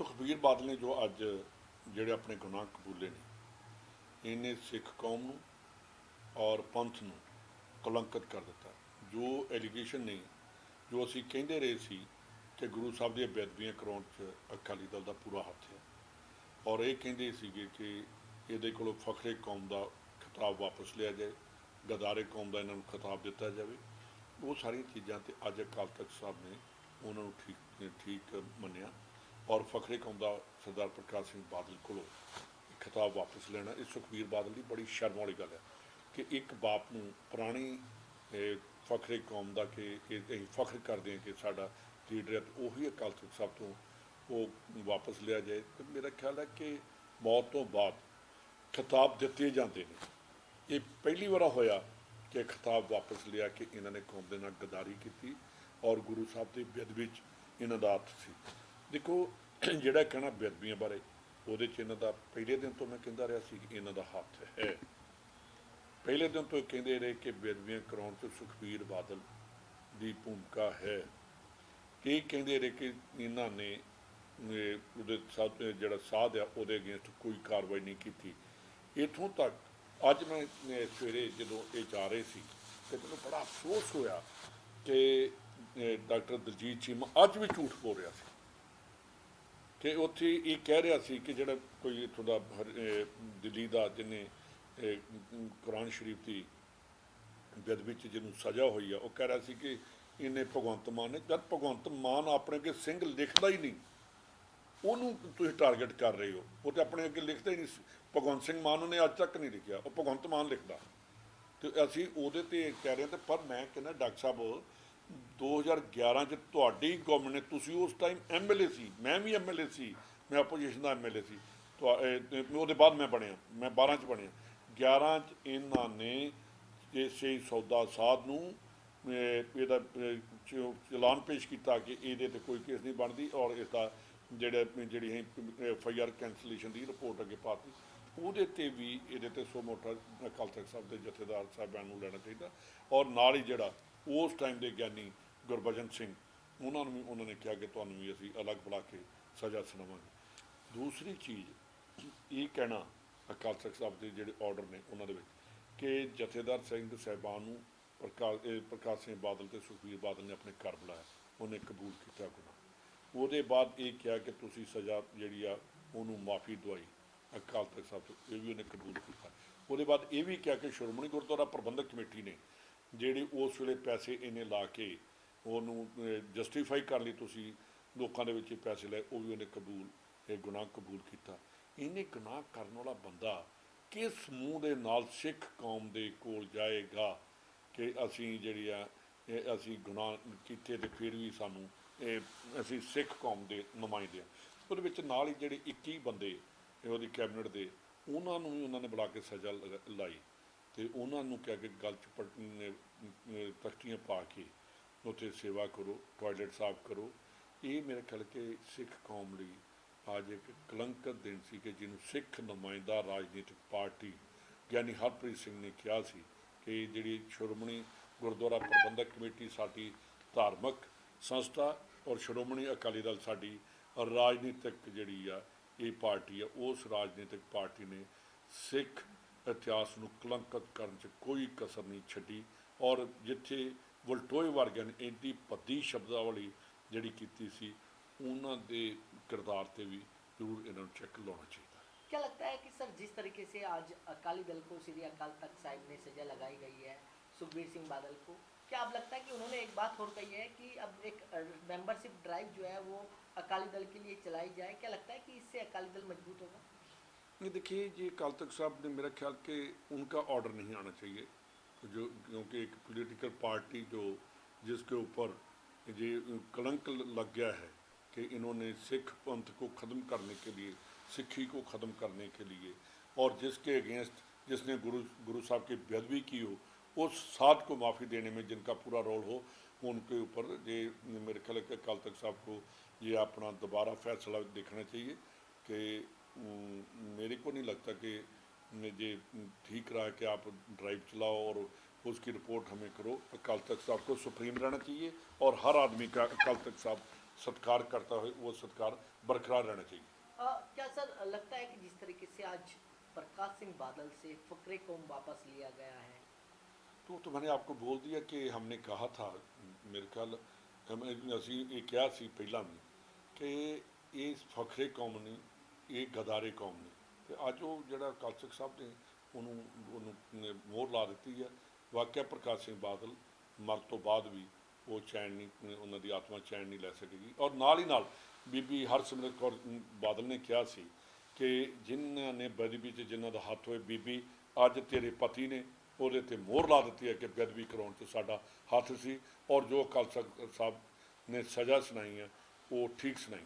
ਸੁਖਬੀਰ ਬਾਦਲ ਨੇ ਜੋ ਅੱਜ ਜਿਹੜੇ ਆਪਣੇ ਗੁਨਾਹ ਕਬੂਲੇ ਨੇ, ਇਹਨੇ ਸਿੱਖ ਕੌਮ ਨੂੰ ਔਰ ਪੰਥ ਨੂੰ ਕਲੰਕਿਤ ਕਰ ਦਿੱਤਾ। ਜੋ ਐਲੀਗੇਸ਼ਨ ਨੇ, ਜੋ ਅਸੀਂ ਕਹਿੰਦੇ ਰਹੇ ਸੀ ਕਿ ਗੁਰੂ ਸਾਹਿਬ ਦੀਆਂ ਬੇਅਦਬੀਆਂ ਕਰਾਉਣ 'ਚ ਅਕਾਲੀ ਦਲ ਦਾ ਪੂਰਾ ਹੱਥ ਹੈ ਔਰ ਇਹ ਕਹਿੰਦੇ ਸੀਗੇ ਕਿ ਇਹਦੇ ਕੋਲੋਂ ਫਖਰੇ ਕੌਮ ਦਾ ਖਿਤਾਬ ਵਾਪਸ ਲਿਆ ਜਾਏ, ਗਦਾਰੇ ਕੌਮ ਦਾ ਇਹਨਾਂ ਨੂੰ ਖਿਤਾਬ ਦਿੱਤਾ ਜਾਵੇ। ਉਹ ਸਾਰੀਆਂ ਚੀਜ਼ਾਂ ਤੇ ਅੱਜ ਅਕਾਲ ਤਖਤ ਸਾਹਿਬ ਨੇ ਉਹਨਾਂ ਨੂੰ ਠੀਕ ਠੀਕ ਮੰਨਿਆ। ਔਰ ਫਖਰੇ ਕੌਮ ਦਾ ਸਰਦਾਰ ਪ੍ਰਕਾਸ਼ ਸਿੰਘ ਬਾਦਲ ਕੋਲੋਂ ਖਿਤਾਬ ਵਾਪਸ ਲੈਣਾ। ਇਹ ਸੁਖਬੀਰ ਬਾਦਲ ਦੀ ਬੜੀ ਸ਼ਰਮ ਵਾਲੀ ਗੱਲ ਹੈ ਕਿ ਇੱਕ ਬਾਪ ਨੂੰ ਪੁਰਾਣੀ ਫਖਰੇ ਕੌਮ ਦਾ ਕਿ ਇਹ ਅਸੀਂ ਫਖਰ ਕਰਦੇ ਹਾਂ ਕਿ ਸਾਡਾ ਲੀਡਰ ਹੈ ਉਹੀ ਅਕਾਲ ਤਖਤ ਸਾਹਿਬ ਤੋਂ ਉਹ ਵਾਪਸ ਲਿਆ ਜਾਏ। ਤੇ ਮੇਰਾ ਖਿਆਲ ਹੈ ਕਿ ਮੌਤ ਤੋਂ ਬਾਅਦ ਖਿਤਾਬ ਦਿੱਤੇ ਜਾਂਦੇ ਨੇ। ਇਹ ਪਹਿਲੀ ਵਾਰ ਹੋਇਆ ਕਿ ਖਿਤਾਬ ਵਾਪਸ ਲਿਆ ਕਿ ਇਹਨਾਂ ਨੇ ਕੌਮ ਦੇ ਨਾਲ ਗਦਾਰੀ ਕੀਤੀ ਔਰ ਗੁਰੂ ਸਾਹਿਬ ਦੀ ਬੇਅਦਬੀ ਵਿੱਚ ਇਹਨਾਂ ਦਾ ਹੱਥ ਸੀ। ਦੇਖੋ ਜਿਹੜਾ ਕਹਿਣਾ ਬੇਅਦਬੀਆਂ ਬਾਰੇ, ਉਹਦੇ 'ਚ ਇਹਨਾਂ ਦਾ, ਪਹਿਲੇ ਦਿਨ ਤੋਂ ਮੈਂ ਕਹਿੰਦਾ ਰਿਹਾ ਸੀ ਕਿ ਇਹਨਾਂ ਦਾ ਹੱਥ ਹੈ। ਪਹਿਲੇ ਦਿਨ ਤੋਂ ਇਹ ਕਹਿੰਦੇ ਰਹੇ ਕਿ ਬੇਅਦਬੀਆਂ ਕਰਾਉਣ 'ਚ ਸੁਖਬੀਰ ਬਾਦਲ ਦੀ ਭੂਮਿਕਾ ਹੈ। ਇਹ ਕਹਿੰਦੇ ਰਹੇ ਕਿ ਇਹਨਾਂ ਨੇ ਉਹਦੇ ਸਾਥ ਜਿਹੜਾ ਸਾਧ ਆ, ਉਹਦੇ ਅਗੇਂਸਟ ਕੋਈ ਕਾਰਵਾਈ ਨਹੀਂ ਕੀਤੀ। ਇਥੋਂ ਤੱਕ, ਅੱਜ ਮੈਂ ਸਵੇਰੇ ਜਦੋਂ ਇਹ ਜਾ ਰਹੇ ਸੀ, ਤੇ ਮੈਨੂੰ ਬੜਾ ਅਫਸੋਸ ਹੋਇਆ ਕਿ ਡਾਕਟਰ ਦਲਜੀਤ ਚੀਮਾ ਅੱਜ ਵੀ ਝੂਠ ਬੋਲ ਰਿਹਾ ਸੀ। ਕਿ ਉੱਥੇ ਇਹ ਕਹਿ ਰਿਹਾ ਸੀ ਕਿ ਜਿਹੜਾ ਕੋਈ ਇੱਥੋਂ ਦਾ ਹਰ- ਦਿੱਲੀ ਦਾ ਜਿਹਨੇ ਕੁਰਾਨ ਸ਼ਰੀਫ ਦੀ ਬੇਅਦਬੀ ਚ ਜਿਹਨੂੰ ਸਜ਼ਾ ਹੋਈ ਆ, ਉਹ ਕਹਿ ਰਿਹਾ ਸੀ ਕਿ ਇਹਨੇ ਭਗਵੰਤ ਮਾਨ ਨੇ, ਜਦ ਭਗਵੰਤ ਮਾਨ ਆਪਣੇ ਅੱਗੇ ਸਿੰਘ ਲਿਖਦਾ ਹੀ ਨਹੀਂ, ਉਹਨੂੰ ਤੁਸੀਂ ਟਾਰਗੇਟ ਕਰ ਰਹੇ ਹੋ, ਉਹ ਤੇ ਆਪਣੇ ਅੱਗੇ ਲਿਖਦਾ ਹੀ ਨਹੀਂ ਸੀ। ਭਗਵੰਤ ਸਿੰਘ ਮਾਨ ਨੇ ਅੱਜ ਤੱਕ ਨਹੀਂ ਲਿਖਿਆ, ਉਹ ਭਗਵੰਤ ਮਾਨ ਲਿਖਦਾ ਤੇ ਅਸੀਂ ਉਹਦੇ ਤੇ ਕਹਿ ਰਹੇ ਹਾਂ ਤੇ ਪਰ ਮੈਂ ਕਹਿੰਦਾ ਡਾਕਟਰ ਸਾਹਿਬ 2011 ਚ ਤੁਹਾਡੀ ਗਵਰਨਮੈਂਟ ਨੇ, ਤੁਸੀਂ ਉਸ ਟਾਈਮ ਐਮਐਲਏ ਸੀ, ਮੈਂ ਵੀ ਐਮਐਲਏ ਸੀ, ਮੈਂ ਆਪੋਜੀਸ਼ਨ ਦਾ ਐਮਐਲਏ ਸੀ, ਤੁਹਾ- ਉਹਦੇ ਬਾਅਦ ਮੈਂ ਬਣਿਆ, ਮੈਂ 12 ਚ ਬਣਿਆ। 11 ਚ ਇਹਨਾਂ ਨੇ ਇਹ ਸੇ ਸੌਦਾ ਸਾਧ ਨੂੰ ਇਹਦਾ ਚਲਾਨ ਪੇਸ਼ ਕੀਤਾ ਕਿ ਇਹਦੇ ਤੇ ਕੋਈ ਕੇਸ ਨਹੀਂ ਬਣਦੀ ਔਰ ਇਸ ਦਾ ਜਿਹੜਾ, ਜਿਹੜੀ ਐਫ ਆਈ ਆਰ ਕੈਂਸਲੇਸ਼ਨ ਦੀ ਰਿਪੋਰਟ ਅੱਗੇ ਪਾਤੀ ਉਹਦੇ ਤੇ ਵੀ ਇਹਦੇ ਤੇ ਸੋ ਮੋਟਾ ਅਕਾਲ ਤਖਤ ਸਾਹਿਬ ਦੇ ਜਥੇਦਾਰ ਸਾਹਿਬਾਨ ਨੂੰ ਲੈਣਾ ਚਾਹੀਦਾ ਔਰ ਨਾਲ ਹੀ ਜਿਹੜਾ ਉਸ ਟਾਈਮ ਦੇ ਗਿਆਨੀ ਗੁਰਬਚਨ ਸਿੰਘ, ਉਹਨਾਂ ਨੂੰ ਵੀ, ਉਹਨਾਂ ਨੇ ਕਿਹਾ ਕਿ ਤੁਹਾਨੂੰ ਵੀ ਅਸੀਂ ਅਲੱਗ ਬੁਲਾ ਕੇ ਸਜ਼ਾ ਸੁਣਾਵਾਂਗੇ। ਦੂਸਰੀ ਚੀਜ਼, ਇਹ ਕਹਿਣਾ ਅਕਾਲ ਤਖਤ ਸਾਹਿਬ ਦੇ ਜਿਹੜੇ ਆਰਡਰ ਨੇ ਉਹਨਾਂ ਦੇ ਵਿੱਚ ਕਿ ਜਥੇਦਾਰ ਸਿੰਘ ਸਾਹਿਬਾਨ ਨੂੰ ਪ੍ਰਕਾਸ਼ ਪ੍ਰਕਾਸ਼ ਸਿੰਘ ਬਾਦਲ ਤੇ ਸੁਖਬੀਰ ਬਾਦਲ ਨੇ ਆਪਣੇ ਘਰ ਬੁਲਾਇਆ, ਉਹਨੇ ਕਬੂਲ ਕੀਤਾ ਗੁਨਾਹ। ਉਹਦੇ ਬਾਅਦ ਇਹ ਕਿਹਾ ਕਿ ਤੁਸੀਂ ਸਜ਼ਾ ਜਿਹੜੀ ਆ, ਉਹਨੂੰ ਮਾਫੀ ਦਵਾਈ। ਅਕਾਲ ਤਖਤ ਸਾਹਿਬ ਤੋਂ ਇਹ ਵੀ ਉਹਨੇ ਕਬੂਲ ਕੀਤਾ। ਉਹਦੇ ਬਾਅਦ ਇਹ ਵੀ ਕਿਹਾ ਕਿ ਸ਼੍ਰੋਮਣੀ ਗੁਰਦੁਆਰਾ ਪ੍ਰਬੰਧਕ ਕਮੇਟੀ ਨੇ, ਜਿਹੜੇ ਉਸ ਵੇਲੇ ਪੈਸੇ ਇਹਨੇ ਲਾ ਕੇ ਉਹਨੂੰ ਜਸਟੀਫਾਈ ਕਰ ਲਈ ਤੁਸੀਂ, ਲੋਕਾਂ ਦੇ ਵਿੱਚ ਪੈਸੇ ਲਏ, ਉਹ ਵੀ ਉਹਨੇ ਕਬੂਲ, ਇਹ ਗੁਨਾਹ ਕਬੂਲ ਕੀਤਾ। ਇਹਨੇ ਗੁਨਾਹ ਕਰਨ ਵਾਲਾ ਬੰਦਾ ਕਿਸ ਮੂੰਹ ਦੇ ਨਾਲ ਸਿੱਖ ਕੌਮ ਦੇ ਕੋਲ ਜਾਏਗਾ ਕਿ ਅਸੀਂ ਜਿਹੜੀ ਆ ਅਸੀਂ ਗੁਨਾਹ ਕੀਤੇ ਤੇ ਫਿਰ ਵੀ ਸਾਨੂੰ ਇਹ ਅਸੀਂ ਸਿੱਖ ਕੌਮ ਦੇ ਨੁਮਾਇੰਦੇ ਹਾਂ ਉਹਦੇ ਵਿੱਚ ਨਾਲ ਹੀ ਜਿਹੜੇ 21 ਬੰਦੇ, ਇਹ ਉਹਦੀ ਕੈਬਨਿਟ ਦੇ, ਉਹਨਾਂ ਨੂੰ ਵੀ ਉਹਨਾਂ ਨੇ ਬੁਲਾ ਕੇ ਸਜ਼ਾ ਲਗਾ- ਲਾਈ ਤੇ ਉਹਨਾਂ ਨੂੰ ਕਿਹਾ ਕਿ ਗੱਲ ਚ ਪਟ- ਤਖਤੀਆਂ ਪਾ ਕੇ ਉੱਥੇ ਸੇਵਾ ਕਰੋ ਟਾਇਲਟ ਸਾਫ਼ ਕਰੋ। ਇਹ ਮੇਰੇ ਖਿਆਲ ਕਿ ਸਿੱਖ ਕੌਮ ਲਈ ਅੱਜ ਇੱਕ ਕਲੰਕਤ ਦਿਨ ਸੀ ਕਿ ਜਿਹਨੂੰ ਸਿੱਖ ਨੁਮਾਇੰਦਾ ਰਾਜਨੀਤਿਕ ਪਾਰਟੀ ਗਿਆਨੀ ਹਰਪ੍ਰੀਤ ਸਿੰਘ ਨੇ ਕਿਹਾ ਸੀ ਕਿ ਜਿਹੜੀ ਸ਼੍ਰੋਮਣੀ ਗੁਰਦੁਆਰਾ ਪ੍ਰਬੰਧਕ ਕਮੇਟੀ ਸਾਡੀ ਧਾਰਮਿਕ ਸੰਸਥਾ ਔਰ ਸ਼੍ਰੋਮਣੀ ਅਕਾਲੀ ਦਲ ਸਾਡੀ ਰਾਜਨੀਤਿਕ ਜਿਹੜੀ ਆ, ਇਹ ਪਾਰਟੀ ਆ, ਉਸ ਰਾਜਨੀਤਿਕ ਪਾਰਟੀ ਨੇ ਸਿੱਖ ਇਤਿਹਾਸ ਨੂੰ ਕਲੰਕਤ ਕਰਨ 'ਚ ਕੋਈ ਕਸਰ ਨਹੀਂ ਛੱਡੀ ਔਰ ਜਿੱਥੇ ਵਲਟੋਏ ਵਰਗਿਆਂ ਨੇ ਇੰਨੀ ਭੱਦੀ ਸ਼ਬਦਾਵਲੀ ਜਿਹੜੀ ਕੀਤੀ ਸੀ ਉਹਨਾਂ ਦੇ ਕਿਰਦਾਰ ਤੇ ਵੀ ਜ਼ਰੂਰ ਇਹਨਾਂ ਨੂੰ ਚੈੱਕ ਲਾਉਣਾ ਚਾਹੀਦਾ क्या लगता है कि सर जिस तरीके से आज अकाली दल को श्री अकाल तख्त साहिब में सजा लगाई गई है सुखबीर सिंह बादल को क्या अब लगता है कि उन्होंने एक बात और कही है कि अब एक मेंबरशिप ड्राइव जो है वो अकाली दल के लिए चलाई जाए क्या लगता है कि इससे अकाली दल मजबूत होगा ये देखिए ये अकाल तख्त साहब ने मेरा ख्याल कि उनका ऑर्डर नहीं आना चाहिए जो, क्योंकि एक पॉलिटिकल पार्टी जो, जिसके ऊपर ये कलंक लग गया है कि इन्होंने सिख पंथ को ख़त्म करने के लिए, सिखी को ख़त्म करने के लिए, और जिसके अगेंस्ट जिसने गुरु गुरु साहब की बेदबी की हो, उस साथ को माफ़ी देने में जिनका पूरा रोल हो, उनके ऊपर ये, मेरे ख्याल कि अकाल तख्त साहब को ये अपना दोबारा फैसला देखना चाहिए कि मेरे को नहीं लगता कि ये ठीक रहा कि आप ड्राइव चलाओ और उसकी रिपोर्ट हमें करो तो कल तक तो साहब को सुप्रीम रहना चाहिए और हर आदमी का कल तक साहब सत्कार करता है वो सत्कार बरकरार रहना चाहिए। आ, क्या सर लगता है कि जिस तरीके से आज प्रकाश सिंह बादल से फकरे कौम वापस लिया गया है? तो तो मैंने आपको बोल दिया कि हमने कहा था मेरे ख्याल ਅਸੀਂ ਇਹ ਕਿਹਾ ਸੀ ਪਹਿਲਾਂ ਵੀ ਕਿ ਇਸ ਫਖਰੇ ਕੌਮ ਨੇ ਇਹ ਗਦਾਰੇ ਕੌਮ ਤੇ ਅੱਜ ਉਹ ਜਿਹੜਾ ਕਾਲਸਕ ਸਾਹਿਬ ਨੇ ਉਹਨੂੰ ਉਹਨੂੰ ਨੇ ਮੋਹਰ ਲਾ ਦਿੱਤੀ ਹੈ। ਵਾਕਿਆ ਪ੍ਰਕਾਸ਼ ਸਿੰਘ ਬਾਦਲ ਮਰ ਤੋਂ ਬਾਅਦ ਵੀ ਉਹ ਚੈਨ ਨਹੀਂ ਉਹਨਾਂ ਦੀ ਆਤਮਾ ਚੈਨ ਨਹੀਂ ਲੈ ਸਕੇਗੀ। ਔਰ ਨਾਲ ਹੀ ਨਾਲ ਬੀਬੀ ਹਰਸਿਮਰਤ ਕੌਰ ਬਾਦਲ ਨੇ ਕਿਹਾ ਸੀ ਕਿ ਜਿਨ੍ਹਾਂ ਨੇ ਬੇਅਦਬੀ 'ਚ ਜਿਨ੍ਹਾਂ ਦਾ ਹੱਥ ਹੋਏ ਬੀਬੀ, ਅੱਜ ਤੇਰੇ ਪਤੀ ਨੇ ਉਹਦੇ ਤੇ ਮੋਹਰ ਲਾ ਦਿੱਤੀ ਹੈ ਕਿ ਬੇਅਦਬੀ ਕਰਾਉਣ 'ਚ ਸਾਡਾ ਹੱਥ ਸੀ। ਔਰ ਜੋ ਅਕਾਲ ਤਖ਼ਤ ਸਾਹਿਬ ਨੇ ਸਜ਼ਾ ਸੁਣਾਈ ਹੈ, ਉਹ ਠੀਕ ਸੁਣਾਈ